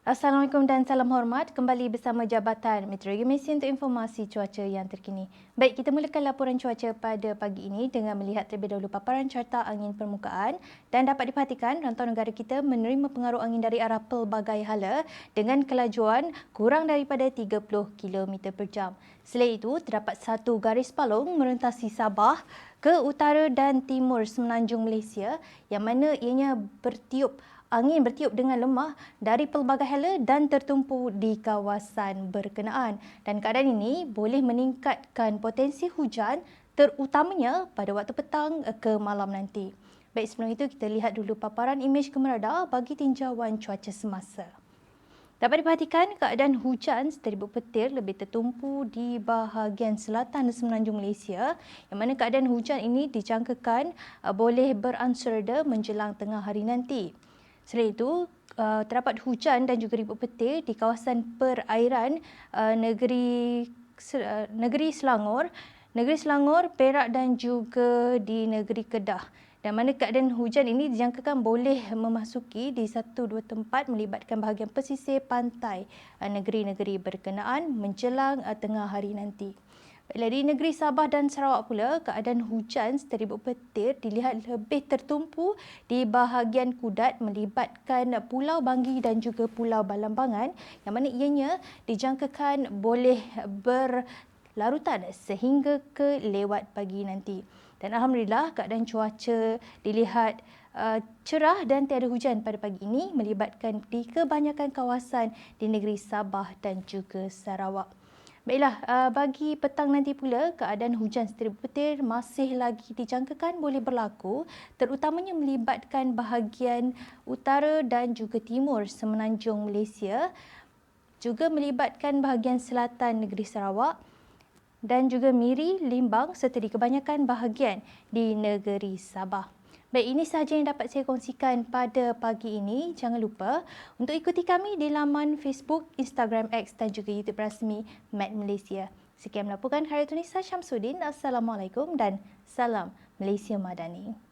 Assalamualaikum dan salam hormat. Kembali bersama Jabatan Meteorologi Malaysia untuk informasi cuaca yang terkini. Baik, kita mulakan laporan cuaca pada pagi ini dengan melihat terlebih dahulu paparan carta angin permukaan dan dapat diperhatikan rantau negara kita menerima pengaruh angin dari arah pelbagai hala dengan kelajuan kurang daripada 30 km per jam. Selain itu, terdapat satu garis palung merentasi Sabah ke utara dan timur semenanjung Malaysia yang mana ianya bertiup angin bertiup dengan lemah dari pelbagai hala dan tertumpu di kawasan berkenaan. Dan keadaan ini boleh meningkatkan potensi hujan terutamanya pada waktu petang ke malam nanti. Baik, sebelum itu kita lihat dulu paparan imej kemerada bagi tinjauan cuaca semasa. Dapat diperhatikan keadaan hujan seteribut petir lebih tertumpu di bahagian selatan semenanjung Malaysia yang mana keadaan hujan ini dijangkakan uh, boleh beransur reda menjelang tengah hari nanti. Selain itu, uh, terdapat hujan dan juga ribut petir di kawasan perairan uh, negeri negeri Selangor, negeri Selangor, Perak dan juga di negeri Kedah. Dan mana keadaan hujan ini dijangkakan boleh memasuki di satu dua tempat melibatkan bahagian pesisir pantai negeri-negeri berkenaan menjelang tengah hari nanti. Di negeri Sabah dan Sarawak pula, keadaan hujan seteribut petir dilihat lebih tertumpu di bahagian Kudat melibatkan Pulau Banggi dan juga Pulau Balambangan yang mana ianya dijangkakan boleh berlarutan sehingga ke lewat pagi nanti. Dan Alhamdulillah keadaan cuaca dilihat uh, cerah dan tiada hujan pada pagi ini melibatkan di kebanyakan kawasan di negeri Sabah dan juga Sarawak. Baiklah, uh, bagi petang nanti pula, keadaan hujan setir petir masih lagi dijangkakan boleh berlaku terutamanya melibatkan bahagian utara dan juga timur semenanjung Malaysia juga melibatkan bahagian selatan negeri Sarawak dan juga Miri, Limbang serta di kebanyakan bahagian di negeri Sabah. Baik, ini sahaja yang dapat saya kongsikan pada pagi ini. Jangan lupa untuk ikuti kami di laman Facebook, Instagram X dan juga YouTube rasmi Med Malaysia. Sekian melaporkan Hari Tunisa Syamsuddin. Assalamualaikum dan salam Malaysia Madani.